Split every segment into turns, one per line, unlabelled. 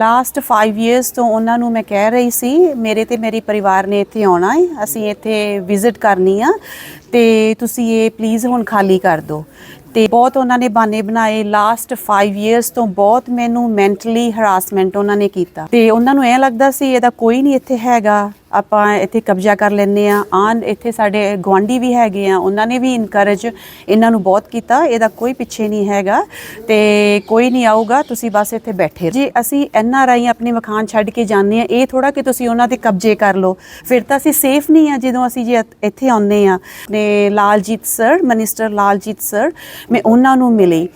Last 5 years ਤੋਂ ਉਹਨਾਂ ਨੂੰ ਮੈਂ ਕਹਿ ਰਹੀ ਸੀ, ਮੇਰੇ ਤੇ ਮੇਰੀ ਪਰਿਵਾਰ ਨੇ ਇੱਥੇ ਆਉਣਾ ਹੈ, ਅਸੀਂ ਇੱਥੇ ਵਿਜ਼ਿਟ ਕਰਨੀ ਆ ਤੇ ਤੁਸੀਂ ਇਹ ਪਲੀਜ਼ ਹੁਣ ਖਾਲੀ ਕਰ ਦਿਓ। ਤੇ ਬਹੁਤ ਉਹਨਾਂ ਨੇ ਬਾਨੇ ਬਣਾਏ ਲਾਸਟ 5 ਇਅਰਸ ਤੋਂ ਬਹੁਤ ਮੈਨੂੰ ਮੈਂਟਲੀ ਹਰਾਸਮੈਂਟ ਉਹਨਾਂ ਨੇ ਕੀਤਾ। ਤੇ ਉਹਨਾਂ ਨੂੰ ਐ ਲੱਗਦਾ ਸੀ, ਇਹਦਾ ਕੋਈ ਨਹੀਂ ਇੱਥੇ ਹੈਗਾ। ਆਪਾਂ ਇੱਥੇ ਕਬਜ਼ਾ ਕਰ ਲੈਂਦੇ ਆ ਆਨ ਇੱਥੇ ਸਾਡੇ ਗਵਾਂਢੀ ਵੀ ਹੈਗੇ ਆ, ਉਹਨਾਂ ਨੇ ਵੀ ਇਨਕਰੇਜ ਇਹਨਾਂ ਨੂੰ ਬਹੁਤ ਕੀਤਾ, ਇਹਦਾ ਕੋਈ ਪਿੱਛੇ ਨਹੀਂ ਹੈਗਾ ਤੇ ਕੋਈ ਨਹੀਂ ਆਊਗਾ, ਤੁਸੀਂ ਬਸ ਇੱਥੇ ਬੈਠੇ ਰਹੋ। ਜੇ ਅਸੀਂ ਐਨ ਆਰ ਆਈ ਆਪਣੇ ਮਕਾਨ ਛੱਡ ਕੇ ਜਾਂਦੇ ਆ ਇਹ ਥੋੜਾ ਕਿ ਤੁਸੀਂ ਉਹਨਾਂ ਦੇ ਕਬਜ਼ੇ ਕਰ ਲਓ। ਫਿਰ ਤਾਂ ਅਸੀਂ ਸੇਫ ਨਹੀਂ ਆ ਜਦੋਂ ਅਸੀਂ ਜੇ ਇੱਥੇ ਆਉਂਦੇ ਆ ਨੇ Laljit sir minister Laljit sir ਮੈਂ ਉਹਨਾਂ ਨੂੰ ਮਿਲੀ।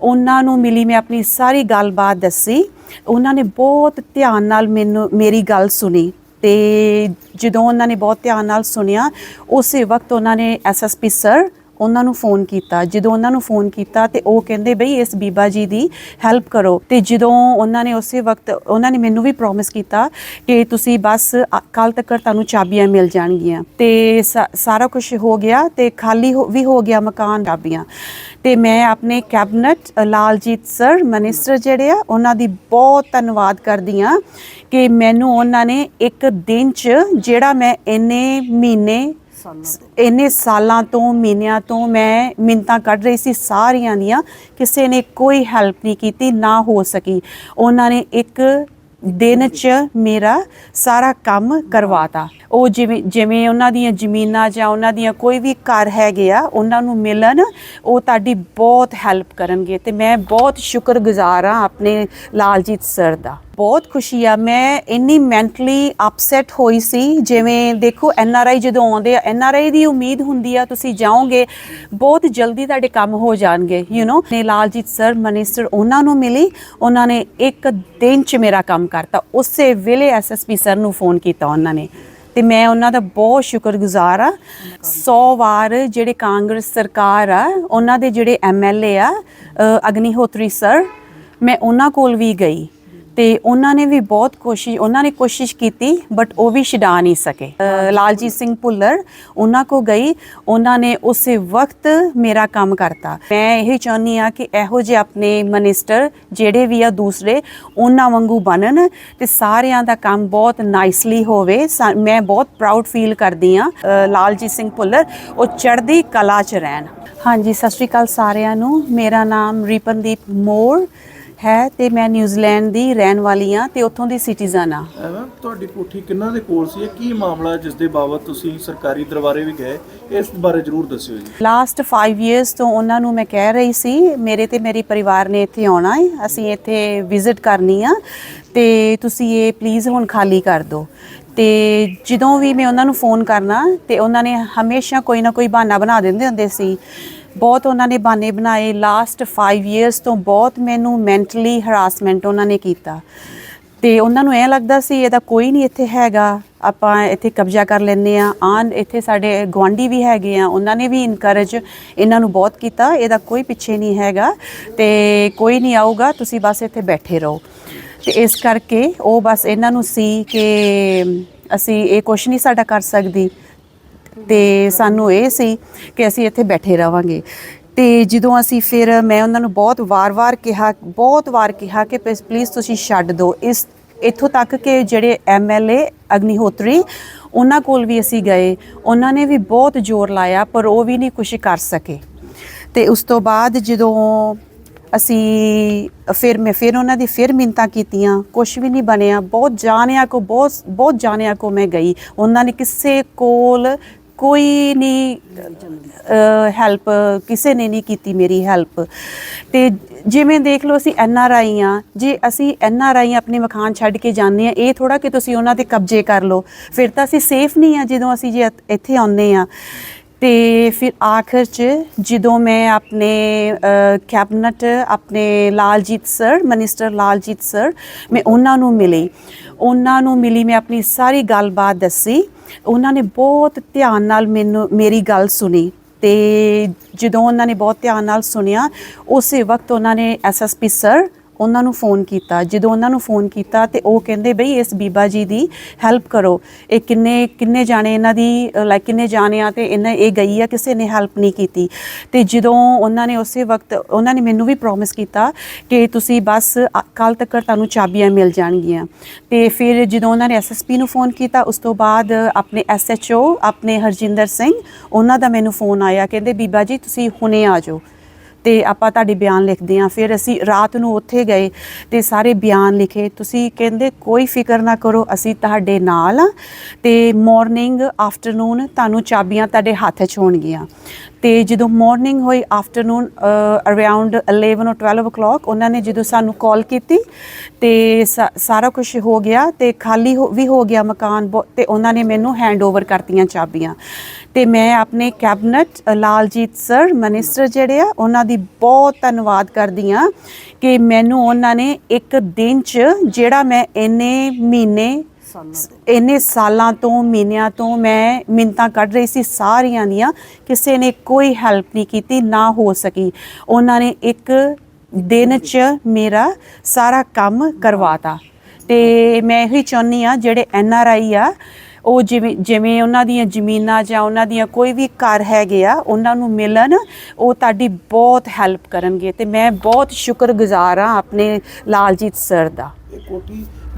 ਉਹਨਾਂ ਨੂੰ ਮਿਲੀ, ਮੈਂ ਆਪਣੀ ਸਾਰੀ ਗੱਲਬਾਤ ਦੱਸੀ। ਉਹਨਾਂ ਨੇ ਬਹੁਤ ਧਿਆਨ ਨਾਲ ਮੈਨੂੰ, ਮੇਰੀ ਗੱਲ ਸੁਣੀ। ਤੇ ਜਦੋਂ ਉਹਨਾਂ ਨੇ ਬਹੁਤ ਧਿਆਨ ਨਾਲ ਸੁਣਿਆ ਉਸੇ ਵਕਤ ਉਹਨਾਂ ਨੇ ਐਸਐਸਪੀ ਸਰ ਉਹਨਾਂ ਨੂੰ ਫੋਨ ਕੀਤਾ। ਜਦੋਂ ਉਹਨਾਂ ਨੂੰ ਫੋਨ ਕੀਤਾ ਤੇ ਉਹ ਕਹਿੰਦੇ, ਬਈ, ਇਸ ਬੀਬਾ ਜੀ ਦੀ ਹੈਲਪ ਕਰੋ। ਤੇ ਜਦੋਂ ਉਹਨਾਂ ਨੇ ਉਸੇ ਵਕਤ ਉਹਨਾਂ ਨੇ ਮੈਨੂੰ ਵੀ ਪ੍ਰੋਮਿਸ ਕੀਤਾ ਕਿ ਤੁਸੀਂ ਬਸ ਕੱਲ ਤੱਕ ਤੁਹਾਨੂੰ ਚਾਬੀਆਂ ਮਿਲ ਜਾਣਗੀਆਂ। ਤੇ ਸਾਰਾ ਕੁਝ ਹੋ ਗਿਆ ਤੇ ਖਾਲੀ ਹੋ- ਵੀ ਹੋ ਗਿਆ ਮਕਾਨ ਚਾਬੀਆਂ। ਤੇ ਮੈਂ ਆਪਣੇ ਕੈਬਨਟ ਲਾਲਜੀਤ ਸਰ ਮਿਨਿਸਟਰ ਜਿਹੜੇ ਆ, ਉਹਨਾਂ ਦੀ ਬਹੁਤ ਧੰਨਵਾਦ ਕਰਦੀ ਆ ਕਿ ਮੈਨੂੰ ਉਹਨਾਂ ਨੇ ਇੱਕ ਦਿਨ ਚ ਜਿਹੜਾ ਮੈਂ ਇੰਨੇ ਮਹੀਨੇ ਇੰਨੇ ਸਾਲਾਂ ਤੋਂ ਮਹੀਨਿਆਂ ਤੋਂ ਮੈਂ ਮਿੰਤਾਂ ਕੱਢ ਰਹੀ ਸੀ ਸਾਰੀਆਂ ਦੀਆਂ ਕਿਸੇ ਨੇ ਕੋਈ ਹੈਲਪ ਨਹੀਂ ਕੀਤੀ ਨਾ ਹੋ ਸਕੀ। ਉਹਨਾਂ ਨੇ ਇੱਕ ਦਿਨ ਚ ਮੇਰਾ ਸਾਰਾ ਕੰਮ ਕਰਵਾਤਾ। ਉਹ ਜਿਵੇਂ ਜਿਵੇਂ ਉਹਨਾਂ ਦੀਆਂ ਜ਼ਮੀਨਾਂ ਜਾਂ ਉਹਨਾਂ ਦੀਆਂ ਕੋਈ ਵੀ ਘਰ ਹੈਗੇ ਆ ਉਹਨਾਂ ਨੂੰ ਮਿਲਣ ਉਹ ਤੁਹਾਡੀ ਬਹੁਤ ਹੈਲਪ ਕਰਨਗੇ ਤੇ ਮੈਂ ਬਹੁਤ ਸ਼ੁਕਰਗੁਜ਼ਾਰ ਆ ਆਪਣੇ ਲਾਲਜੀਤ ਸਰ ਦਾ। ਬਹੁਤ ਖੁਸ਼ੀ ਆ। ਮੈਂ ਇੰਨੀ ਮੈਂਟਲੀ ਅਪਸੈਟ ਹੋਈ ਸੀ। ਜਿਵੇਂ ਦੇਖੋ ਐਨ ਆਰ ਆਈ ਜਦੋਂ ਆਉਂਦੇ ਆ ਐਨ ਆਰ ਆਈ ਦੀ ਉਮੀਦ ਹੁੰਦੀ ਆ, ਤੁਸੀਂ ਜਾਓਗੇ, ਬਹੁਤ ਜਲਦੀ ਤੁਹਾਡੇ ਕੰਮ ਹੋ ਜਾਣਗੇ ਯੂ نو ਨੇ ਲਾਲਜੀਤ ਸਰ ਮਨਿਸਟਰ ਉਹਨਾਂ ਨੂੰ ਮਿਲੀ। ਉਹਨਾਂ ਨੇ ਇੱਕ ਦਿਨ ਚ ਮੇਰਾ ਕੰਮ ਕਰਤਾ। ਉਸੇ ਵੇਲੇ ਐਸਐਸਪੀ ਸਰ ਨੂੰ ਫੋਨ ਕੀਤਾ ਉਹਨਾਂ ਨੇ। ਤੇ ਮੈਂ ਉਹਨਾਂ ਦਾ ਬਹੁਤ ਸ਼ੁਕਰਗੁਜ਼ਾਰ ਆ। 100 ਵਾਰ ਜਿਹੜੇ ਕਾਂਗਰਸ ਸਰਕਾਰ ਆ, ਉਹਨਾਂ ਦੇ ਜਿਹੜੇ ਐਮਐਲਏ ਆ ਅਗਨੀਹੋਤਰੀ ਸਰ ਮੈਂ ਉਹਨਾਂ ਕੋਲ ਵੀ ਗਈ। ਤੇ ਉਹਨਾਂ ਨੇ ਵੀ ਬਹੁਤ ਕੋਸ਼ਿਸ਼, ਉਹਨਾਂ ਨੇ ਕੋਸ਼ਿਸ਼ ਕੀਤੀ ਬਟ ਉਹ ਵੀ ਛਡਾ ਨਹੀਂ ਸਕੇ। ਲਾਲਜੀਤ ਸਿੰਘ ਭੁੱਲਰ, ਉਹਨਾਂ ਕੋ ਗਈ, ਉਹਨਾਂ ਨੇ ਉਸੇ ਵਕਤ ਮੇਰਾ ਕੰਮ ਕਰਤਾ। ਮੈਂ ਇਹ ਚਾਹੁੰਦੀ ਆ ਕਿ ਇਹੋ ਜਿਹੇ ਆਪਣੇ ਮਿਨਿਸਟਰ ਜਿਹੜੇ ਵੀ ਆ ਦੂਸਰੇ, ਉਹਨਾਂ ਵਾਂਗੂ ਬਣਨ ਤੇ ਸਾਰਿਆਂ ਦਾ ਕੰਮ ਬਹੁਤ ਨਾਈਸਲੀ ਹੋਵੇ। ਮੈਂ ਬਹੁਤ ਪ੍ਰਾਊਡ ਫੀਲ ਕਰਦੀ ਆ ਲਾਲਜੀਤ ਸਿੰਘ ਭੁੱਲਰ, ਉਹ ਚੜ੍ਹਦੀ ਕਲਾ ਚ ਰਹਿਣ। ਹਾਂਜੀ, ਸਤਿ ਸ਼੍ਰੀ ਅਕਾਲ ਸਾਰਿਆਂ ਨੂੰ। ਮੇਰਾ ਨਾਮ ਰਿਪਨਦੀਪ ਮੋਰ ਹੈ ਤੇ ਮੈਂ ਨਿਊਜ਼ੀਲੈਂਡ ਦੀ ਰਹਿਣ ਵਾਲੀ ਆ ਤੇ ਉੱਥੋਂ ਦੀ ਸਿਟੀਜ਼ਨ ਆ
ਐਵੇਂ ਤੁਹਾਡੀ ਕੋਠੀ ਕਿੰਨਾ ਦੇ ਕੋਲ ਸੀ? ਇਹ ਕੀ ਮਾਮਲਾ ਜਿਸ ਦੇ ਬਾਬਤ ਤੁਸੀਂ ਸਰਕਾਰੀ ਦਰਬਾਰੇ ਵੀ ਗਏ? ਇਸ ਬਾਰੇ ਜਰੂਰ ਦੱਸਿਓ ਜੀ।
ਲਾਸਟ 5 ਇਅਰਸ ਤੋਂ ਉਹਨਾਂ ਨੂੰ ਮੈਂ ਕਹਿ ਰਹੀ ਸੀ ਮੇਰੇ ਤੇ ਮੇਰੀ ਪਰਿਵਾਰ ਨੇ ਇੱਥੇ ਆਉਣਾ ਹੈ ਅਸੀਂ ਇੱਥੇ ਵਿਜ਼ਿਟ ਕਰਨੀ ਆ ਤੇ ਤੁਸੀਂ ਇਹ ਪਲੀਜ਼ ਹੁਣ ਖਾਲੀ ਕਰ ਦਿਓ। ਤੇ ਜਦੋਂ ਵੀ ਮੈਂ ਉਹਨਾਂ ਨੂੰ ਫੋਨ ਕਰਨਾ ਤੇ ਉਹਨਾਂ ਨੇ ਹਮੇਸ਼ਾ ਕੋਈ ਨਾ ਕੋਈ ਬਹਾਨਾ ਬਣਾ ਦਿੰਦੇ ਹੁੰਦੇ ਸੀ ਬਹੁਤ ਉਹਨਾਂ ਨੇ ਬਾਨੇ ਬਣਾਏ। ਲਾਸਟ 5 ਇਅਰਸ ਤੋਂ ਬਹੁਤ ਮੈਨੂੰ ਮੈਂਟਲੀ ਹਰਾਸਮੈਂਟ ਉਹਨਾਂ ਨੇ ਕੀਤਾ। ਤੇ ਉਹਨਾਂ ਨੂੰ ਐ ਲੱਗਦਾ ਸੀ, ਇਹਦਾ ਕੋਈ ਨਹੀਂ ਇੱਥੇ ਹੈਗਾ। ਆਪਾਂ ਇੱਥੇ ਕਬਜ਼ਾ ਕਰ ਲੈਂਦੇ ਆ ਆਨ ਇੱਥੇ ਸਾਡੇ ਗਵਾਂਢੀ ਵੀ ਹੈਗੇ ਆ। ਉਹਨਾਂ ਨੇ ਵੀ ਇਨਕਰੇਜ ਇਹਨਾਂ ਨੂੰ ਬਹੁਤ ਕੀਤਾ। ਇਹਦਾ ਕੋਈ ਪਿੱਛੇ ਨਹੀਂ ਹੈਗਾ। ਤੇ ਕੋਈ ਨਹੀਂ ਆਊਗਾ। ਤੁਸੀਂ ਬਸ ਇੱਥੇ ਬੈਠੇ ਰਹੋ। ਤੇ ਇਸ ਕਰਕੇ ਉਹ ਬਸ ਇਹਨਾਂ ਨੂੰ ਸੀ ਕਿ ਅਸੀਂ ਇਹ ਕੁਛ ਨਹੀਂ ਸਾਡਾ ਕਰ ਸਕਦੀ। ਤੇ ਸਾਨੂੰ ਇਹ ਸੀ ਕਿ ਅਸੀਂ ਇੱਥੇ ਬੈਠੇ ਰਵਾਂਗੇ ਤੇ ਜਦੋਂ ਅਸੀਂ ਫਿਰ ਮੈਂ ਉਹਨਾਂ ਨੂੰ ਬਹੁਤ ਵਾਰ-ਵਾਰ ਕਿਹਾ, ਬਹੁਤ ਵਾਰ ਕਿਹਾ ਕਿ ਪਲੀਜ਼ ਤੁਸੀਂ ਛੱਡ ਦਿਓ। ਇਸ, ਇੱਥੋਂ ਤੱਕ ਕਿ ਜਿਹੜੇ ਐਮਐਲਏ ਅਗਨੀਹੋਤਰੀ, ਉਹਨਾਂ ਕੋਲ ਵੀ ਅਸੀਂ ਗਏ। ਉਹਨਾਂ ਨੇ ਵੀ ਬਹੁਤ ਜ਼ੋਰ ਲਾਇਆ, ਪਰ ਉਹ ਵੀ ਨਹੀਂ ਕੁਝ ਕਰ ਸਕੇ। ਤੇ ਉਸ ਤੋਂ ਬਾਅਦ ਜਦੋਂ ਅਸੀਂ ਫਿਰ, ਮੈਂ ਫਿਰ ਉਹਨਾਂ ਦੀ ਫਿਰ ਮਿੰਤਾ ਕੀਤੀਆਂ ਕੁਝ ਵੀ ਨਹੀਂ ਬਣਿਆ। ਬਹੁਤ ਜਾਣਿਆ ਕੋ, ਬਹੁਤ ਬਹੁਤ ਜਾਣਿਆ ਕੋ ਮੈਂ ਗਈ। ਉਹਨਾਂ ਨੇ ਕਿਸੇ ਕੋਲ ਕੋਈ ਨਹੀਂ ਹੈਲਪ ਕਿਸੇ ਨੇ ਨਹੀਂ ਕੀਤੀ ਮੇਰੀ ਹੈਲਪ ਤੇ ਜਿਵੇਂ ਦੇਖ ਲਓ ਅਸੀਂ ਐਨ ਆਰ ਆਈ ਆ, ਜੇ ਅਸੀਂ ਐਨ ਆਰ ਆਈ ਆਪਣੇ ਮਕਾਨ ਛੱਡ ਕੇ ਜਾਂਦੇ ਆ, ਇਹ ਥੋੜਾ ਕਿ ਤੁਸੀਂ ਉਹਨਾਂ ਦੇ ਕਬਜ਼ੇ ਕਰ ਲਓ। ਫਿਰ ਤਾਂ ਅਸੀਂ ਸੇਫ ਨਹੀਂ ਆ ਜਦੋਂ ਅਸੀਂ ਜੇ ਇੱਥੇ ਆਉਂਦੇ ਆ। ਤੇ ਫਿਰ ਆਖਰ ਚ ਜਦੋਂ ਮੈਂ ਆਪਣੇ ਕੈਬਨਟ ਆਪਣੇ Laljit sir minister Laljit sir ਮੈਂ ਉਹਨਾਂ ਨੂੰ ਮਿਲੀ। ਉਹਨਾਂ ਨੂੰ ਮਿਲੀ, ਮੈਂ ਆਪਣੀ ਸਾਰੀ ਗੱਲਬਾਤ ਦੱਸੀ। ਉਹਨਾਂ ਨੇ ਬਹੁਤ ਧਿਆਨ ਨਾਲ ਮੈਨੂੰ, ਮੇਰੀ ਗੱਲ ਸੁਣੀ ਤੇ ਜਦੋਂ ਉਹਨਾਂ ਨੇ ਬਹੁਤ ਧਿਆਨ ਨਾਲ ਸੁਣਿਆ, ਉਸੇ ਵਕਤ ਉਹਨਾਂ ਨੇ ਐਸਐਸਪੀ ਸਰ ਉਹਨਾਂ ਨੂੰ ਫੋਨ ਕੀਤਾ। ਜਦੋਂ ਉਹਨਾਂ ਨੂੰ ਫੋਨ ਕੀਤਾ ਤੇ ਉਹ ਕਹਿੰਦੇ, ਬਈ, ਇਸ ਬੀਬਾ ਜੀ ਦੀ ਹੈਲਪ ਕਰੋ। ਇਹ ਕਿੰਨੇ ਕਿੰਨੇ ਜਾਣੇ ਇਹਨਾਂ ਦੀ ਲਾਈਕ ਕਿੰਨੇ ਜਾਣੇ ਆ ਤੇ ਇਹਨਾਂ ਇਹ ਗਈ ਆ, ਕਿਸੇ ਨੇ ਹੈਲਪ ਨਹੀਂ ਕੀਤੀ। ਤੇ ਜਦੋਂ ਉਹਨਾਂ ਨੇ ਉਸੇ ਵਕਤ, ਉਹਨਾਂ ਨੇ ਮੈਨੂੰ ਵੀ ਪ੍ਰੋਮਿਸ ਕੀਤਾ ਕਿ ਤੁਸੀਂ ਬਸ ਕੱਲ ਤੱਕ ਤੁਹਾਨੂੰ ਚਾਬੀਆਂ ਮਿਲ ਜਾਣਗੀਆਂ। ਤੇ ਫਿਰ ਜਦੋਂ ਉਹਨਾਂ ਨੇ ਐਸਐਸਪੀ ਨੂੰ ਫੋਨ ਕੀਤਾ, ਉਸ ਤੋਂ ਬਾਅਦ ਆਪਣੇ ਐਸਐਚਓ ਆਪਣੇ ਹਰਜਿੰਦਰ ਸਿੰਘ, ਉਹਨਾਂ ਦਾ ਮੈਨੂੰ ਫੋਨ ਆਇਆ। ਕਹਿੰਦੇ, ਬੀਬਾ ਜੀ, ਤੁਸੀਂ ਹੁਣੇ ਆ ਜਾਓ। ਤੇ ਆਪਾਂ ਤੁਹਾਡੇ ਬਿਆਨ ਲਿਖਦੇ ਹਾਂ। ਫਿਰ ਅਸੀਂ ਰਾਤ ਨੂੰ ਉੱਥੇ ਗਏ ਤੇ ਸਾਰੇ ਬਿਆਨ ਲਿਖੇ। ਤੁਸੀਂ ਕਹਿੰਦੇ, ਕੋਈ ਫਿਕਰ ਨਾ ਕਰੋ, ਅਸੀਂ ਤੁਹਾਡੇ ਨਾਲ ਆ ਤੇ ਮਾਰਨਿੰਗ ਆਫਟਰਨੂਨ ਤੁਹਾਨੂੰ ਚਾਬੀਆਂ ਤੁਹਾਡੇ ਹੱਥ 'ਚ ਹੋਣਗੀਆਂ। ਤੇ ਜਦੋਂ ਮਾਰਨਿੰਗ ਹੋਈ ਆਫਟਰਨੂਨ ਅਰਾਊਂਡ 11 or 12 o'clock, ਉਹਨਾਂ ਨੇ ਜਦੋਂ ਸਾਨੂੰ ਕਾਲ ਕੀਤੀ ਤੇ ਸਾਰਾ ਕੁਝ ਹੋ ਗਿਆ ਤੇ ਖਾਲੀ ਹੋ- ਵੀ ਹੋ ਗਿਆ ਮਕਾਨ ਬਹੁ- ਤੇ ਉਹਨਾਂ ਨੇ ਮੈਨੂੰ ਹੈਂਡਓਵਰ ਕਰਤੀਆਂ ਚਾਬੀਆਂ। ਤੇ ਮੈਂ ਆਪਣੇ ਕੈਬਨਟ ਲਾਲਜੀਤ ਸਰ ਮਿਨਿਸਟਰ ਜਿਹੜੇ ਆ, ਉਹਨਾਂ ਦੀ ਬਹੁਤ ਧੰਨਵਾਦ ਕਰਦੀ ਆ ਕਿ ਮੈਨੂੰ ਉਹਨਾਂ ਨੇ ਇੱਕ ਦਿਨ 'ਚ ਜਿਹੜਾ ਮੈਂ ਇੰਨੇ ਮਹੀਨੇ ਇੰਨੇ ਸਾਲਾਂ ਤੋਂ ਮਹੀਨਿਆਂ ਤੋਂ ਮੈਂ ਮਿੰਤਾਂ ਕੱਢ ਰਹੀ ਸੀ ਸਾਰੀਆਂ ਦੀਆਂ। ਕਿਸੇ ਨੇ ਕੋਈ ਹੈਲਪ ਨਹੀਂ ਕੀਤੀ ਨਾ ਹੋ ਸਕੀ। ਉਹਨਾਂ ਨੇ ਇੱਕ ਦਿਨ 'ਚ ਮੇਰਾ ਸਾਰਾ ਕੰਮ ਕਰਵਾਤਾ। ਤੇ ਮੈਂ ਇਹੀ ਚਾਹੁੰਦੀ ਆ ਜਿਹੜੇ ਐਨ ਆਰ ਆਈ ਆ ਉਹ ਜਿਵੇਂ ਜਿਵੇਂ ਉਹਨਾਂ ਦੀਆਂ ਜ਼ਮੀਨਾਂ ਜਾਂ ਉਹਨਾਂ ਦੀਆਂ ਕੋਈ ਵੀ ਘਰ ਹੈਗੇ ਆ ਉਹਨਾਂ ਨੂੰ ਮਿਲਣ ਉਹ ਤੁਹਾਡੀ ਬਹੁਤ ਹੈਲਪ ਕਰਨਗੇ। ਤੇ ਮੈਂ ਬਹੁਤ ਸ਼ੁਕਰਗੁਜ਼ਾਰ ਆ ਆਪਣੇ ਲਾਲਜੀਤ ਸਰ ਦਾ।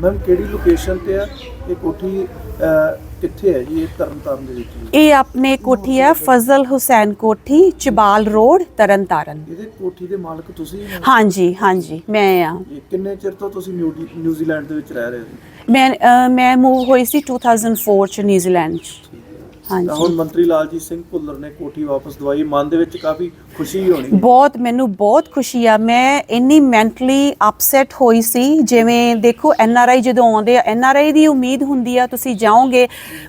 ਮੈਮ ਕਿਹੜੀ ਲੋਕੇਸ਼ਨ ਤੇ ਆ? ਇਹ ਕੋਠੀ ਕਿੱਥੇ ਹੈ ਜੀ? ਇਹ ਤਰਨਤਾਰਨ ਦੇ ਵਿੱਚ?
ਇਹ ਆਪਣੇ ਕੋਠੀ ਹੈ ਫਜ਼ਲ ਹੁਸੈਨ ਕੋਠੀ ਚਬਾਲ ਰੋਡ ਤਰਨਤਾਰਨ।
ਇਹਦੇ ਕੋਠੀ ਦੇ ਮਾਲਕ ਤੁਸੀਂ ਹੋ?
ਹਾਂਜੀ ਹਾਂਜੀ ਮੈਂ ਆ।
ਕਿੰਨੇ ਚਿਰ ਤੋਂ ਤੁਸੀਂ ਨਿਊ- ਨਿਊਜ਼ੀਲੈਂਡ ਦੇ ਵਿੱਚ ਰਹਿ ਰਹੇ ਹੋ?
ਮੈਂ ਅ, ਮੈਂ ਮੂਵ ਹੋਈ ਸੀ 2004 ਚ ਨਿਊਜ਼ੀਲੈਂਡ ਚ।
ਤਾਂ ਹੁਣ
ਹਾਂਜੀ
ਮੰਤਰੀ ਲਾਲਜੀਤ ਸਿੰਘ ਭੁੱਲਰ ਨੇ ਕੋਠੀ ਵਾਪਸ ਦਵਾਈ ਮਨ ਦੇ ਵਿੱਚ ਕਾਫੀ ਖੁਸ਼ੀ ਹੋਣੀ
ਬਹੁਤ ਮੈਨੂੰ ਬਹੁਤ ਖੁਸ਼ੀ ਆ। ਮੈਂ ਇੰਨੀ ਮੈਂਟਲੀ ਅਪਸੈਟ ਹੋਈ ਸੀ ਜਿਵੇਂ ਦੇਖੋ ਐਨ ਆਰ ਆਈ ਜਦੋਂ ਆਉਂਦੇ ਆ ਐਨ ਆਰ ਆਈ ਦੀ ਉਮੀਦ ਹੁੰਦੀ ਆ ਤੁਸੀਂ ਜਾਓਗੇ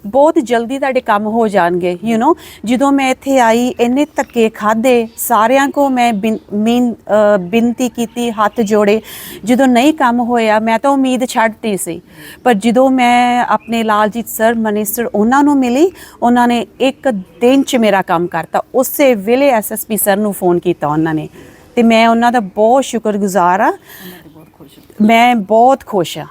ਬਹੁਤ ਜਲਦੀ ਤੁਹਾਡੇ ਕੰਮ ਹੋ ਜਾਣਗੇ ਯੂ نو ਜਦੋਂ ਮੈਂ ਇੱਥੇ ਆਈ ਇੰਨੇ ਧੱਕੇ ਖਾਦੇ ਸਾਰਿਆਂ ਕੋ ਮੈਂ ਬਿਨ- ਮੀਨ ਅ, ਬੇਨਤੀ ਕੀਤੀ ਹੱਥ ਜੋੜੇ। ਜਦੋਂ ਨਹੀਂ ਕੰਮ ਹੋਇਆ ਮੈਂ ਤਾਂ ਉਮੀਦ ਛੱਡਤੀ ਸੀ। ਪਰ ਜਦੋਂ ਮੈਂ ਆਪਣੇ ਲਾਲਜੀਤ ਸਰ ਮਿਨਿਸਟਰ ਉਹਨਾਂ ਨੂੰ ਮਿਲੀ ਉਹਨਾਂ ਨੇ ਇੱਕ ਦਿਨ ਚ ਮੇਰਾ ਕੰਮ ਕਰਤਾ। ਉਸੇ ਵੇਲੇ ਐਸਐਸਪੀ ਸਰ ਨੂੰ ਫੋਨ ਕੀਤਾ ਉਹਨਾਂ ਨੇ। ਤੇ ਮੈਂ ਉਹਨਾਂ ਦਾ ਬਹੁਤ ਸ਼ੁਕਰਗੁਜ਼ਾਰ ਆ ਮੈਂ ਬਹੁਤ ਖੁਸ਼ ਆ